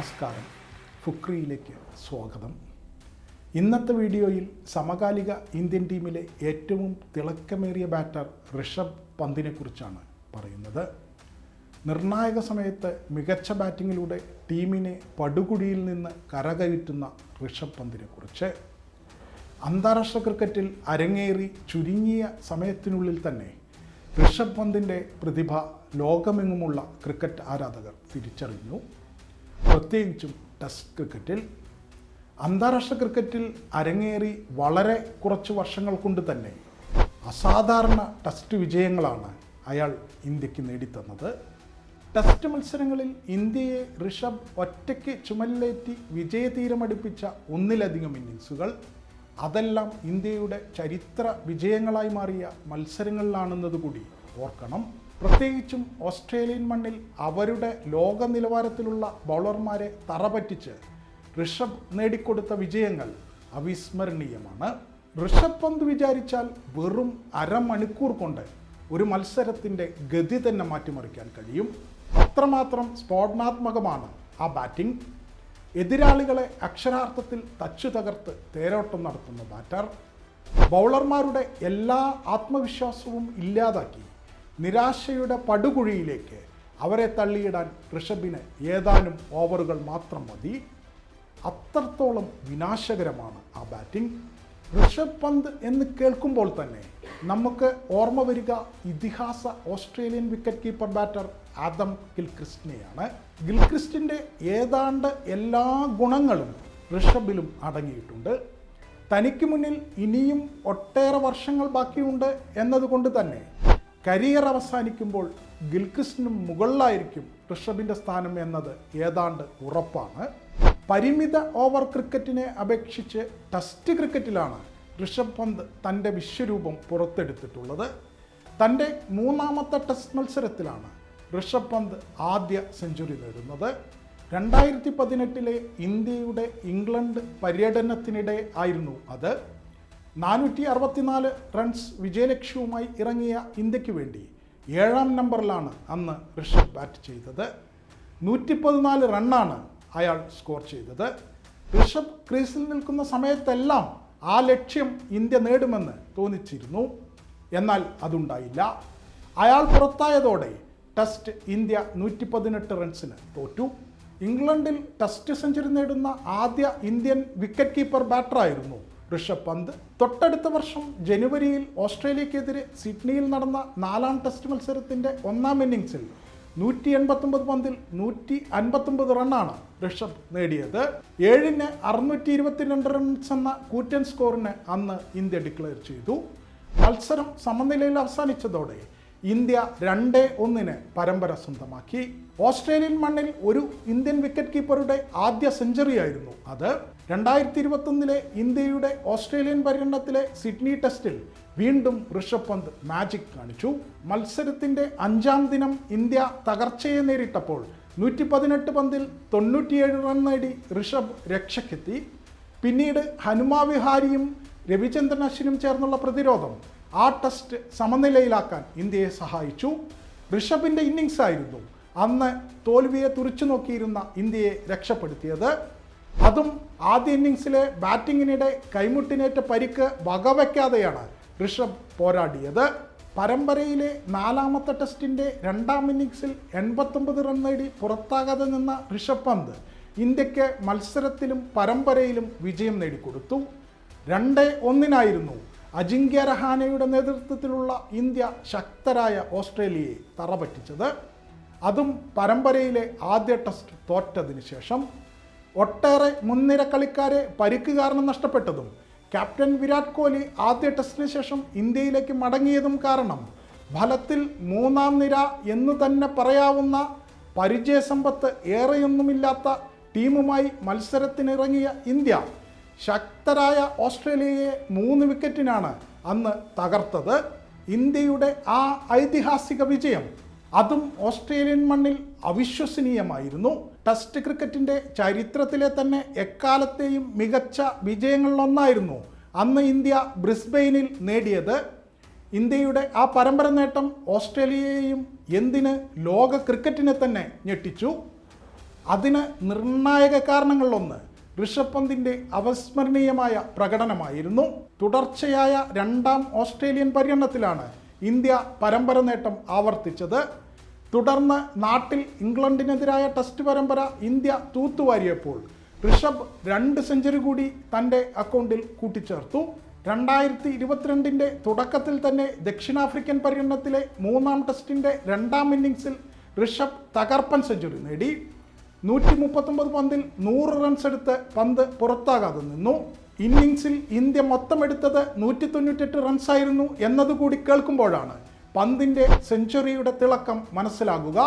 നമസ്കാരം. ഫുക്രിയിലേക്ക് സ്വാഗതം. ഇന്നത്തെ വീഡിയോയിൽ സമകാലിക ഇന്ത്യൻ ടീമിലെ ഏറ്റവും തിളക്കമേറിയ ബാറ്റർ ഋഷഭ് പന്തിനെക്കുറിച്ചാണ് പറയുന്നത്. നിർണായക സമയത്ത് മികച്ച ബാറ്റിങ്ങിലൂടെ ടീമിനെ പടുകുടിയിൽ നിന്ന് കരകയറ്റുന്ന ഋഷഭ് പന്തിനെക്കുറിച്ച് അന്താരാഷ്ട്ര ക്രിക്കറ്റിൽ അരങ്ങേറി ചുരുങ്ങിയ സമയത്തിനുള്ളിൽ തന്നെ ഋഷഭ് പന്തിന്റെ പ്രതിഭ ലോകമെങ്ങുമുള്ള ക്രിക്കറ്റ് ആരാധകർ തിരിച്ചറിഞ്ഞു. പ്രത്യേകിച്ചും ടെസ്റ്റ് ക്രിക്കറ്റിൽ അന്താരാഷ്ട്ര ക്രിക്കറ്റിൽ അരങ്ങേറി വളരെ കുറച്ച് വർഷങ്ങൾ കൊണ്ട് തന്നെ അസാധാരണ ടെസ്റ്റ് വിജയങ്ങളാണ് അയാൾ ഇന്ത്യയ്ക്ക് നേടിത്തന്നത്. ടെസ്റ്റ് മത്സരങ്ങളിൽ ഇന്ത്യയെ ഋഷഭ് ഒറ്റയ്ക്ക് ചുമലിലേറ്റി വിജയതീരമടുപ്പിച്ച ഒന്നിലധികം ഇന്നിങ്സുകൾ അതെല്ലാം ഇന്ത്യയുടെ ചരിത്ര വിജയങ്ങളായി മാറിയ മത്സരങ്ങളിലാണെന്നതുകൂടി ഓർക്കണം. പ്രത്യേകിച്ചും ഓസ്ട്രേലിയൻ മണ്ണിൽ അവരുടെ ലോക നിലവാരത്തിലുള്ള ബൗളർമാരെ തറപറ്റിച്ച് ഋഷഭ് നേടിക്കൊടുത്ത വിജയങ്ങൾ അവിസ്മരണീയമാണ്. ഋഷഭ് പന്ത് വിചാരിച്ചാൽ വെറും അരമണിക്കൂർ കൊണ്ട് ഒരു മത്സരത്തിന്റെ ഗതി തന്നെ മാറ്റിമറിക്കാൻ കഴിയും. അത്രമാത്രം സ്ഫോടനാത്മകമാണ് ആ ബാറ്റിംഗ്. എതിരാളികളെ അക്ഷരാർത്ഥത്തിൽ തച്ചു തകർത്ത് തേരോട്ടം നടത്തുന്ന ബാറ്റർ. ബൗളർമാരുടെ എല്ലാ ആത്മവിശ്വാസവും ഇല്ലാതാക്കി. നിരാശയുടെ പടുകുഴിയിലേക്ക് അവരെ തള്ളിയിടാൻ ഋഷഭിന് ഏതാനും ഓവറുകൾ മാത്രം മതി. അത്രത്തോളം വിനാശകരമാണ് ആ ബാറ്റിംഗ്. ഋഷഭ് പന്ത് എന്ന് കേൾക്കുമ്പോൾ തന്നെ നമുക്ക് ഓർമ്മ വരിക ഇതിഹാസ Australian wicket keeper batter Adam ഗിൽക്രിസ്റ്റിനെയാണ്. ഗിൽക്രിസ്റ്റിന്റെ ഏതാണ്ട് എല്ലാ ഗുണങ്ങളും ഋഷഭിലും അടങ്ങിയിട്ടുണ്ട്. തനിക്ക് മുന്നിൽ ഇനിയും ഒട്ടേറെ വർഷങ്ങൾ ബാക്കിയുണ്ട് എന്നതുകൊണ്ട് തന്നെ കരിയർ അവസാനിക്കുമ്പോൾ ഗിൽക്രിസ്റ്റിനും മുകളിലായിരിക്കും ഋഷഭിന്റെ സ്ഥാനം എന്നത്. ഏതാണ്ട് ഉറപ്പാണ്. പരിമിത ഓവർ ക്രിക്കറ്റിനെ അപേക്ഷിച്ച് ടെസ്റ്റ് ക്രിക്കറ്റിലാണ് ഋഷഭ് പന്ത് തന്റെ വിശ്വരൂപം പുറത്തെടുത്തിട്ടുള്ളത്. തന്റെ മൂന്നാമത്തെ ടെസ്റ്റ് മത്സരത്തിലാണ് ഋഷഭ് പന്ത് ആദ്യ സെഞ്ചുറി നേടുന്നത്. രണ്ടായിരത്തി പതിനെട്ടിലെ ഇന്ത്യയുടെ ഇംഗ്ലണ്ട് പര്യടനത്തിനിടെ ആയിരുന്നു അത്. നാനൂറ്റി അറുപത്തിനാല് റൺസ് വിജയലക്ഷ്യവുമായി ഇറങ്ങിയ ഇന്ത്യയ്ക്ക് വേണ്ടി ഏഴാം നമ്പറിലാണ് അന്ന് ഋഷഭ് ബാറ്റ് ചെയ്തത്. നൂറ്റി പതിനാല് റണ്ണാണ് അയാൾ സ്കോർ ചെയ്തത്. ഋഷഭ് ക്രീസിൽ നിൽക്കുന്ന സമയത്തെല്ലാം ആ ലക്ഷ്യം ഇന്ത്യ നേടുമെന്ന് തോന്നിച്ചിരുന്നു. എന്നാൽ അതുണ്ടായില്ല. അയാൾ പുറത്തായതോടെ ടെസ്റ്റ് ഇന്ത്യ നൂറ്റി പതിനെട്ട് റൺസിന് തോറ്റു. ഇംഗ്ലണ്ടിൽ ടെസ്റ്റ് സെഞ്ചുറി നേടുന്ന ആദ്യ ഇന്ത്യൻ വിക്കറ്റ് കീപ്പർ ബാറ്ററായിരുന്നു ഋഷഭ് പന്ത്. തൊട്ടടുത്ത വർഷം ജനുവരിയിൽ ഓസ്ട്രേലിയക്കെതിരെ സിഡ്നിയിൽ നടന്ന നാലാം ടെസ്റ്റ് മത്സരത്തിന്റെ ഒന്നാം ഇന്നിങ്സിൽ നൂറ്റി എൺപത്തൊമ്പത് പന്തിൽ നൂറ്റി അൻപത്തൊമ്പത് റണ്ണാണ് ഋഷഭ് നേടിയത്. ഏഴിന് അറുന്നൂറ്റി ഇരുപത്തിരണ്ട് റൺസ് എന്ന കൂറ്റൻ സ്കോറിന് അന്ന് ഇന്ത്യ ഡിക്ലെയർ ചെയ്തു. മത്സരം സമനിലയിൽ അവസാനിച്ചതോടെ ഇന്ത്യ രണ്ട് ഒന്നിന് പരമ്പര സ്വന്തമാക്കി. ഓസ്ട്രേലിയൻ മണ്ണിൽ ഒരു ഇന്ത്യൻ വിക്കറ്റ് കീപ്പറുടെ ആദ്യ സെഞ്ചുറിയായിരുന്നു അത്. രണ്ടായിരത്തി ഇരുപത്തൊന്നിലെ ഇന്ത്യയുടെ ഓസ്ട്രേലിയൻ പര്യടനത്തിലെ സിഡ്നി ടെസ്റ്റിൽ വീണ്ടും ഋഷഭ് പന്ത് മാജിക് കാണിച്ചു. മത്സരത്തിന്റെ അഞ്ചാം ദിനം ഇന്ത്യ തകർച്ചയെ നേരിട്ടപ്പോൾ നൂറ്റി പതിനെട്ട് പന്തിൽ തൊണ്ണൂറ്റിയേഴ് റൺ നേടി ഋഷഭ് രക്ഷയ്ക്കെത്തി. പിന്നീട് ഹനുമാ വിഹാരിയും രവിചന്ദ്രൻ അശ്വിനും ചേർന്നുള്ള പ്രതിരോധം ആ ടെസ്റ്റ് സമനിലയിലാക്കാൻ ഇന്ത്യയെ സഹായിച്ചു. ഋഷഭിന്റെ ഇന്നിങ്സ് ആയിരുന്നു അന്ന് തോൽവിയെ തുറിച്ചു നോക്കിയിരുന്ന ഇന്ത്യയെ രക്ഷപ്പെടുത്തിയത്. അതും ആദ്യ ഇന്നിങ്സിലെ ബാറ്റിങ്ങിനിടെ കൈമുട്ടിനേറ്റ പരിക്ക് വകവയ്ക്കാതെയാണ് ഋഷഭ് പോരാടിയത്. പരമ്പരയിലെ നാലാമത്തെ ടെസ്റ്റിന്റെ രണ്ടാം ഇന്നിങ്സിൽ എൺപത്തൊമ്പത് റൺ നേടി പുറത്താകാതെ നിന്ന ഋഷഭ് പന്ത് ഇന്ത്യയ്ക്ക് മത്സരത്തിലും പരമ്പരയിലും വിജയം നേടിക്കൊടുത്തു. രണ്ട് ഒന്നിനായിരുന്നു അജിങ്ക്യ രഹാനയുടെ നേതൃത്വത്തിലുള്ള ഇന്ത്യ ശക്തരായ ഓസ്ട്രേലിയയെ തറപറ്റിച്ചത്. അതും പരമ്പരയിലെ ആദ്യ ടെസ്റ്റ് തോറ്റതിന് ശേഷം. ഒട്ടേറെ മുൻനിര കളിക്കാരെ പരിക്ക് കാരണം നഷ്ടപ്പെട്ടതും ക്യാപ്റ്റൻ വിരാട് കോഹ്ലി ആദ്യ ടെസ്റ്റിന് ശേഷം ഇന്ത്യയിലേക്ക് മടങ്ങിയതും കാരണം ഫലത്തിൽ മൂന്നാം നിര എന്ന് തന്നെ പറയാവുന്ന പരിചയസമ്പത്ത് ഏറെയൊന്നുമില്ലാത്ത ടീമുമായി മത്സരത്തിനിറങ്ങിയ ഇന്ത്യ ശക്തരായ ഓസ്ട്രേലിയയെ മൂന്ന് വിക്കറ്റിനാണ് അന്ന് തകർത്തത്. ഇന്ത്യയുടെ ആ ഐതിഹാസിക വിജയം അതും ഓസ്ട്രേലിയൻ മണ്ണിൽ അവിശ്വസനീയമായിരുന്നു. ടെസ്റ്റ് ക്രിക്കറ്റിന്റെ ചരിത്രത്തിലെ തന്നെ എക്കാലത്തെയും മികച്ച വിജയങ്ങളിലൊന്നായിരുന്നു അന്ന് ഇന്ത്യ ബ്രിസ്ബെയിനിൽ നേടിയത്. ഇന്ത്യയുടെ ആ പരമ്പര നേട്ടം ഓസ്ട്രേലിയയെയും എന്തിന് ലോക ക്രിക്കറ്റിനെ തന്നെ ഞെട്ടിച്ചു? അതിന് നിർണായക കാരണങ്ങളിലൊന്ന് ഋഷഭ് പന്തിന്റെ അവസ്മരണീയമായ പ്രകടനമായിരുന്നു. തുടർച്ചയായ രണ്ടാം ഓസ്ട്രേലിയൻ പര്യടനത്തിലാണ് ഇന്ത്യ പരമ്പര നേട്ടം ആവർത്തിച്ചത്. തുടർന്ന് നാട്ടിൽ ഇംഗ്ലണ്ടിനെതിരായ ടെസ്റ്റ് പരമ്പര ഇന്ത്യ തൂത്തുവാരിയപ്പോൾ ഋഷഭ് രണ്ട് സെഞ്ചുറി കൂടി തന്റെ അക്കൗണ്ടിൽ കൂട്ടിച്ചേർത്തു. രണ്ടായിരത്തി ഇരുപത്തിരണ്ടിന്റെ തുടക്കത്തിൽ തന്നെ ദക്ഷിണാഫ്രിക്കൻ പര്യടനത്തിലെ മൂന്നാം ടെസ്റ്റിന്റെ രണ്ടാം ഇന്നിങ്സിൽ ഋഷഭ് തകർപ്പൻ സെഞ്ചുറി നേടി. നൂറ്റി മുപ്പത്തൊമ്പത് പന്തിൽ നൂറ് റൺസ് എടുത്ത് പന്ത് പുറത്താകാതെ നിന്നു. ഇന്നിങ്സിൽ ഇന്ത്യ മൊത്തം എടുത്തത് നൂറ്റി തൊണ്ണൂറ്റെട്ട് റൺസായിരുന്നു എന്നതുകൂടി കേൾക്കുമ്പോഴാണ് പന്തിന്റെ സെഞ്ചുറിയുടെ തിളക്കം മനസ്സിലാകുക.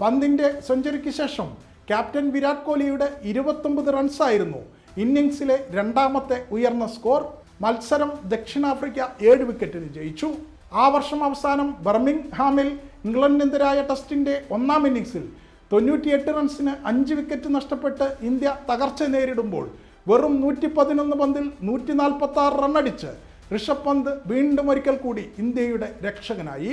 പന്തിന്റെ സെഞ്ചുറിക്ക് ശേഷം ക്യാപ്റ്റൻ വിരാട് കോഹ്ലിയുടെ ഇരുപത്തൊമ്പത് റൺസായിരുന്നു ഇന്നിങ്സിലെ രണ്ടാമത്തെ ഉയർന്ന സ്കോർ. മത്സരം ദക്ഷിണാഫ്രിക്ക ഏഴ് വിക്കറ്റിന് ജയിച്ചു. ആ വർഷം അവസാനം ബർമിംഗ്ഹാമിൽ ഇംഗ്ലണ്ടിനെതിരായ ടെസ്റ്റിന്റെ ഒന്നാം ഇന്നിങ്സിൽ തൊണ്ണൂറ്റിയെട്ട് റൺസിന് അഞ്ച് വിക്കറ്റ് നഷ്ടപ്പെട്ട് ഇന്ത്യ തകർച്ച നേരിടുമ്പോൾ വെറും നൂറ്റി പതിനൊന്ന് പന്തിൽ നൂറ്റി നാൽപ്പത്തി ആറ് റണ്ണടിച്ച് ഋഷഭ് പന്ത് വീണ്ടും ഒരിക്കൽ കൂടി ഇന്ത്യയുടെ രക്ഷകനായി.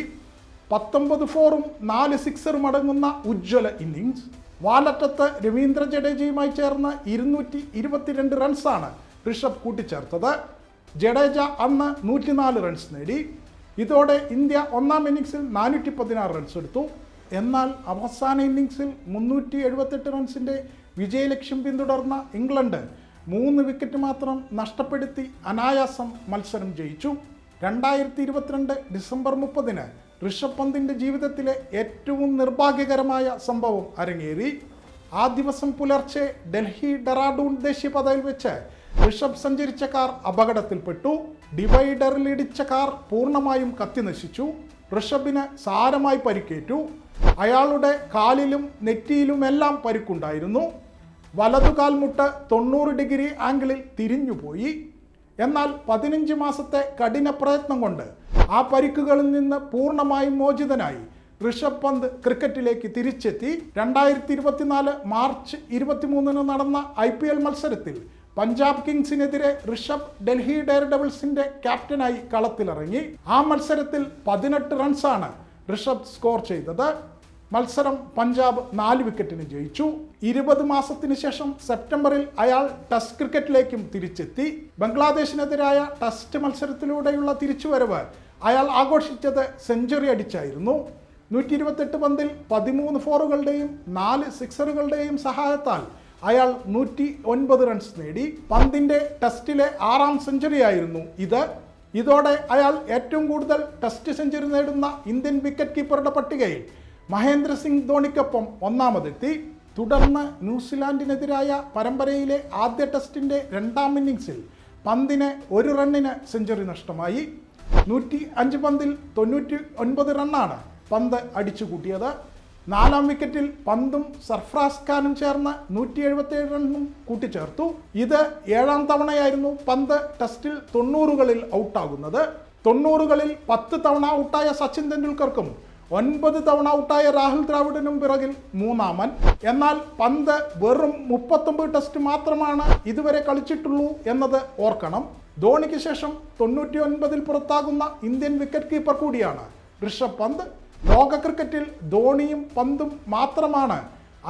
പത്തൊമ്പത് ഫോറും നാല് സിക്സറും അടങ്ങുന്ന ഉജ്ജ്വല ഇന്നിങ്സ് വാലറ്റത്ത് രവീന്ദ്ര ജഡേജയുമായി ചേർന്ന് ഇരുന്നൂറ്റി ഇരുപത്തിരണ്ട് റൺസാണ് ഋഷഭ് കൂട്ടിച്ചേർത്തത്. ജഡേജ അന്ന് നൂറ്റിനാല് റൺസ് നേടി. ഇതോടെ ഇന്ത്യ ഒന്നാം ഇന്നിങ്സിൽ നാനൂറ്റി പതിനാറ് റൺസ് എടുത്തു. എന്നാൽ അവസാന ഇന്നിങ്സിൽ മുന്നൂറ്റി എഴുപത്തെട്ട് റൺസിന്റെ വിജയലക്ഷ്യം പിന്തുടർന്ന ഇംഗ്ലണ്ട് മൂന്ന് വിക്കറ്റ് മാത്രം നഷ്ടപ്പെടുത്തി അനായാസം മത്സരം ജയിച്ചു. രണ്ടായിരത്തി ഇരുപത്തിരണ്ട് ഡിസംബർ മുപ്പതിന് ഋഷഭ് പന്തിന്റെ ജീവിതത്തിലെ ഏറ്റവും നിർഭാഗ്യകരമായ സംഭവം അരങ്ങേറി. ആ ദിവസം പുലർച്ചെ ഡൽഹി ഡെറാഡൂൺ ദേശീയപാതയിൽ വെച്ച് ഋഷഭ് സഞ്ചരിച്ച കാർ അപകടത്തിൽപ്പെട്ടു. ഡിവൈഡറിലിടിച്ച കാർ പൂർണമായും കത്തിനശിച്ചു. ഋഷഭിന് സാരമായി പരിക്കേറ്റു. അയാളുടെ കാലിലും നെറ്റിയിലുമെല്ലാം പരിക്കുണ്ടായിരുന്നു. വലതുകാൽ മുട്ട് തൊണ്ണൂറ് ഡിഗ്രി ആംഗിളിൽ തിരിഞ്ഞുപോയി. എന്നാൽ പതിനഞ്ച് മാസത്തെ കഠിന പ്രയത്നം കൊണ്ട് ആ പരിക്കുകളിൽ നിന്ന് പൂർണമായും മോചിതനായി ഋഷഭ് പന്ത് ക്രിക്കറ്റിലേക്ക് തിരിച്ചെത്തി. രണ്ടായിരത്തി ഇരുപത്തിനാല് മാർച്ച് ഇരുപത്തിമൂന്നിന് നടന്ന ഐ പി എൽ മത്സരത്തിൽ പഞ്ചാബ് കിങ്സിനെതിരെ ഋഷഭ് ഡൽഹി ഡെയർ ഡെവിൾസിന്റെ ക്യാപ്റ്റനായി കളത്തിലിറങ്ങി. ആ മത്സരത്തിൽ പതിനെട്ട് റൺസാണ് ഋഷഭ് സ്കോർ ചെയ്തത്. മത്സരം പഞ്ചാബ് നാല് വിക്കറ്റിന് ജയിച്ചു. ഇരുപത് മാസത്തിന് ശേഷം സെപ്റ്റംബറിൽ അയാൾ ടെസ്റ്റ് ക്രിക്കറ്റിലേക്കും തിരിച്ചെത്തി. ബംഗ്ലാദേശിനെതിരായ ടെസ്റ്റ് മത്സരത്തിലൂടെയുള്ള തിരിച്ചുവരവ് അയാൾ ആഘോഷിച്ചത് സെഞ്ചുറി അടിച്ചായിരുന്നു. നൂറ്റി ഇരുപത്തെട്ട് പന്തിൽ പതിമൂന്ന് ഫോറുകളുടെയും നാല് സിക്സറുകളുടെയും സഹായത്താൽ അയാൾ നൂറ്റി ഒൻപത് റൺസ് നേടി. പന്തിന്റെ ടെസ്റ്റിലെ ആറാം സെഞ്ചുറിയായിരുന്നു ഇത്. ഇതോടെ അയാൾ ഏറ്റവും കൂടുതൽ ടെസ്റ്റ് സെഞ്ചുറി നേടുന്ന ഇന്ത്യൻ വിക്കറ്റ് കീപ്പറുടെ പട്ടികയിൽ മഹേന്ദ്ര സിംഗ് ധോണിക്കൊപ്പം ഒന്നാമതെത്തി. തുടർന്ന് ന്യൂസിലാൻഡിനെതിരായ പരമ്പരയിലെ ആദ്യ ടെസ്റ്റിന്റെ രണ്ടാം ഇന്നിംഗ്സിൽ പന്തിന് ഒരു റണ്ണിന് സെഞ്ചുറി നഷ്ടമായി. നൂറ്റി അഞ്ച് പന്തിൽ തൊണ്ണൂറ്റി ഒൻപത് റണ്ണാണ് പന്ത് അടിച്ചു കൂട്ടിയത് നാലാം വിക്കറ്റിൽ പന്തും സർഫ്രാസ് ഖാനും ചേർന്ന് നൂറ്റി എഴുപത്തിയേഴ് റണ്ണും കൂട്ടിച്ചേർത്തു. ഇത് ഏഴാം തവണയായിരുന്നു പന്ത് ടെസ്റ്റിൽ തൊണ്ണൂറുകളിൽ ഔട്ടാകുന്നത്. തൊണ്ണൂറുകളിൽ പത്ത് തവണ ഔട്ടായ സച്ചിൻ തെണ്ടുൽക്കർക്കും ഒൻപത് തവണ ഔട്ടായ രാഹുൽ ദ്രാവിഡിനും പിറകിൽ മൂന്നാമൻ. എന്നാൽ പന്ത് വെറും മുപ്പത്തൊമ്പത് ടെസ്റ്റ് മാത്രമാണ് ഇതുവരെ കളിച്ചിട്ടുള്ളൂ എന്നത് ഓർക്കണം. ധോണിക്ക് ശേഷം തൊണ്ണൂറ്റി ഒൻപതിൽ പുറത്താകുന്ന ഇന്ത്യൻ വിക്കറ്റ് കീപ്പർ കൂടിയാണ് ഋഷഭ് പന്ത്. ലോക ക്രിക്കറ്റിൽ ധോണിയും പന്തും മാത്രമാണ്.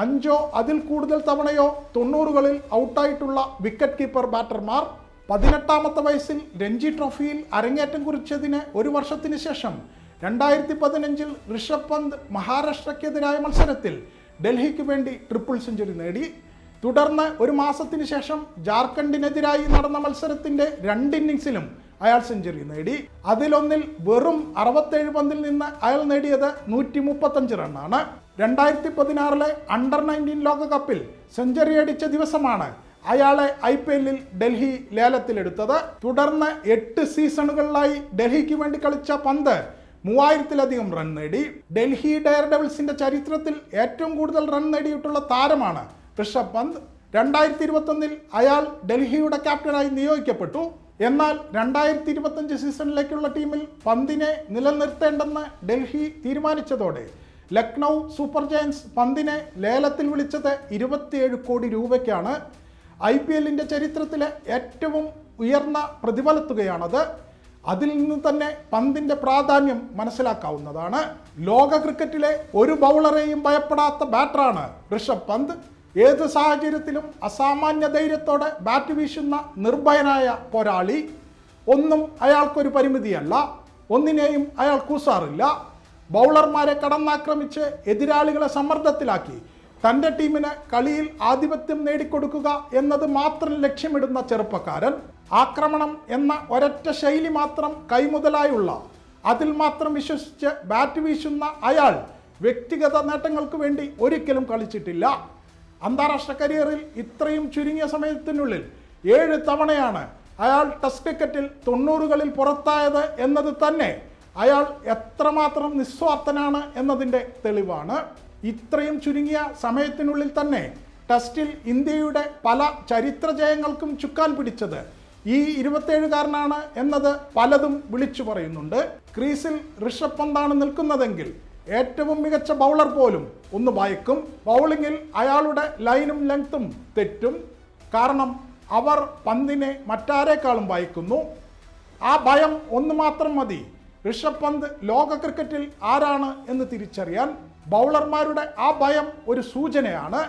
അഞ്ചോ അതിൽ കൂടുതൽ തവണയോ തൊണ്ണൂറുകളിൽ ഔട്ടായിട്ടുള്ള വിക്കറ്റ് കീപ്പർ ബാറ്റർമാർ പതിനെട്ടാമത്തെ വയസ്സിൽ രഞ്ജി ട്രോഫിയിൽ അരങ്ങേറ്റം കുറിച്ചതിന് ഒരു വർഷത്തിന് ശേഷം രണ്ടായിരത്തി പതിനഞ്ചിൽ ഋഷഭ് പന്ത് മഹാരാഷ്ട്രയ്ക്കെതിരായ മത്സരത്തിൽ ഡൽഹിക്ക് വേണ്ടി ട്രിപ്പിൾ സെഞ്ചുറി നേടി. തുടർന്ന് ഒരു മാസത്തിന് ശേഷം ജാർഖണ്ഡിനെതിരായി നടന്ന മത്സരത്തിന്റെ രണ്ട് ഇന്നിങ്സിലും അയാൾ സെഞ്ചുറി നേടി. അതിലൊന്നിൽ വെറും അറുപത്തേഴ് പന്തിൽ നിന്ന് അയാൾ നേടിയത് നൂറ്റി മുപ്പത്തഞ്ച് റണ്ണാണ്. രണ്ടായിരത്തി പതിനാറിലെ അണ്ടർ നയന്റീൻ ലോകകപ്പിൽ സെഞ്ചുറി അടിച്ച ദിവസമാണ് അയാളെ ഐ പി എല്ലിൽ ഡൽഹി ലേലത്തിലെടുത്തത്. തുടർന്ന് എട്ട് സീസണുകളിലായി ഡൽഹിക്ക് വേണ്ടി കളിച്ച പന്ത് മൂവായിരത്തിലധികം റൺ നേടി. ഡൽഹി ഡയർ ഡെവിൾസിന്റെ ചരിത്രത്തിൽ ഏറ്റവും കൂടുതൽ റൺ നേടിയിട്ടുള്ള താരമാണ് ഋഷഭ് പന്ത്. രണ്ടായിരത്തി ഇരുപത്തൊന്നിൽ അയാൾ ഡൽഹിയുടെ ക്യാപ്റ്റനായി നിയോഗിക്കപ്പെട്ടു. എന്നാൽ രണ്ടായിരത്തി ഇരുപത്തഞ്ച് സീസണിലേക്കുള്ള ടീമിൽ പന്തിനെ നിലനിർത്തേണ്ടെന്ന് ഡൽഹി തീരുമാനിച്ചതോടെ ലക്നൗ സൂപ്പർ ജയൻസ് പന്തിനെ ലേലത്തിൽ വിളിച്ചത് ഇരുപത്തിയേഴ് കോടി രൂപയ്ക്കാണ്. ഐ പി എല്ലിന്റെ ചരിത്രത്തിലെ ഏറ്റവും ഉയർന്ന പ്രതിഫലത്തുകയാണത്. അതിൽ നിന്ന് തന്നെ പന്തിന്റെ പ്രാധാന്യം മനസ്സിലാക്കാവുന്നതാണ്. ലോക ക്രിക്കറ്റിലെ ഒരു ബൗളറെയും ഭയപ്പെടാത്ത ബാറ്ററാണ് ഋഷഭ് പന്ത്. ഏത് സാഹചര്യത്തിലും അസാമാന്യ ധൈര്യത്തോടെ ബാറ്റ് വീശുന്ന നിർഭയനായ പോരാളി ഒന്നും അയാൾക്കൊരു പരിമിതിയല്ല. ഒന്നിനെയും അയാൾ കൂസാറില്ല. ബൗളർമാരെ കടന്നാക്രമിച്ച് എതിരാളികളെ സമ്മർദ്ദത്തിലാക്കി. തന്റെ ടീമിന് കളിയിൽ ആധിപത്യം നേടിക്കൊടുക്കുക എന്നത് മാത്രം ലക്ഷ്യമിടുന്ന ചെറുപ്പക്കാരൻ ആക്രമണം എന്ന ഒരൊറ്റ ശൈലി മാത്രം കൈമുതലായുള്ള അതിൽ മാത്രം വിശ്വസിച്ച് ബാറ്റ് വീശുന്ന അയാൾ വ്യക്തിഗത നേട്ടങ്ങൾക്ക് വേണ്ടി ഒരിക്കലും കളിച്ചിട്ടില്ല. അന്താരാഷ്ട്ര കരിയറിൽ ഇത്രയും ചുരുങ്ങിയ സമയത്തിനുള്ളിൽ ഏഴ് തവണയാണ് അയാൾ ടെസ്റ്റ് ക്രിക്കറ്റിൽ തൊണ്ണൂറുകളിൽ പുറത്തായത് എന്നത് തന്നെ അയാൾ എത്രമാത്രം നിസ്വാർത്ഥനാണ് എന്നതിന്റെ തെളിവാണ്. ഇത്രയും ചുരുങ്ങിയ സമയത്തിനുള്ളിൽ തന്നെ ടെസ്റ്റിൽ ഇന്ത്യയുടെ പല ചരിത്ര ജയങ്ങൾക്കും ചുക്കാൻ പിടിച്ചത് ഈ ഇരുപത്തേഴുകാരനാണ് എന്നത് പലതും വിളിച്ചു പറയുന്നുണ്ട്. ക്രീസിൽ ഋഷഭ് പന്താണ് നിൽക്കുന്നതെങ്കിൽ ഏറ്റവും മികച്ച ബൗളർ പോലും ഒന്ന് ഭയക്കും ബൗളിങ്ങിൽ അയാളുടെ ലൈനും ലെങ്ത്തും തെറ്റും. കാരണം അവർ പന്തിനെ മറ്റാരേക്കാളും ഭയക്കുന്നു ആ ഭയം ഒന്ന് മാത്രം മതി. ഋഷഭ് പന്ത് ലോക ക്രിക്കറ്റിൽ ആരാണ് എന്ന് തിരിച്ചറിയാൻ ബൗളർമാരുടെ ആ ഭയം ഒരു സൂചനയാണ്.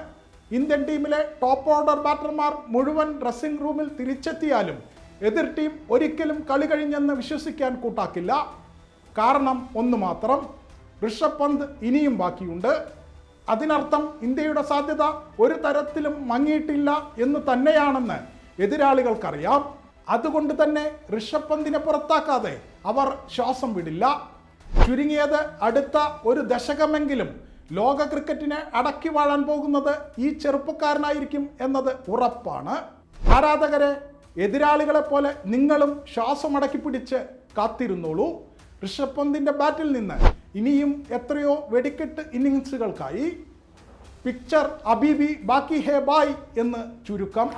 ഇന്ത്യൻ ടീമിലെ ടോപ്പ് ഓർഡർ ബാറ്റർമാർ മുഴുവൻ ഡ്രസ്സിംഗ് റൂമിൽ തിരിച്ചെത്തിയാലും എതിർ ടീം ഒരിക്കലും കളി കഴിഞ്ഞെന്ന് വിശ്വസിക്കാൻ കൂട്ടാക്കില്ല. കാരണം ഒന്ന് മാത്രം. ഋഷഭ് പന്ത് ഇനിയും ബാക്കിയുണ്ട്. അതിനർത്ഥം ഇന്ത്യയുടെ സാധ്യത ഒരു തരത്തിലും മങ്ങിയിട്ടില്ല എന്ന് തന്നെയാണെന്ന് എതിരാളികൾക്കറിയാം. അതുകൊണ്ട് തന്നെ ഋഷഭ് പന്തിനെ പുറത്താക്കാതെ അവർ ശ്വാസം വിടില്ല. ചുരുങ്ങിയത് അടുത്ത ഒരു ദശകമെങ്കിലും ലോക ക്രിക്കറ്റിനെ അടക്കി വാഴാൻ പോകുന്നത് ഈ ചെറുപ്പക്കാരനായിരിക്കും എന്നത് ഉറപ്പാണ്. ആരാധകരെ എതിരാളികളെ പോലെ നിങ്ങളും ശ്വാസം അടക്കി പിടിച്ച് കാത്തിരുന്നോളൂ. ഋഷഭ് പന്തിന്റെ ബാറ്റിൽ നിന്ന് ഇനിയും എത്രയോ വെടിക്കെട്ട് ഇന്നിങ്സുകൾക്കായി പിക്ചർ അബീബി ബാക്കി ഹേ ബായ് എന്ന് ചുരുക്കം.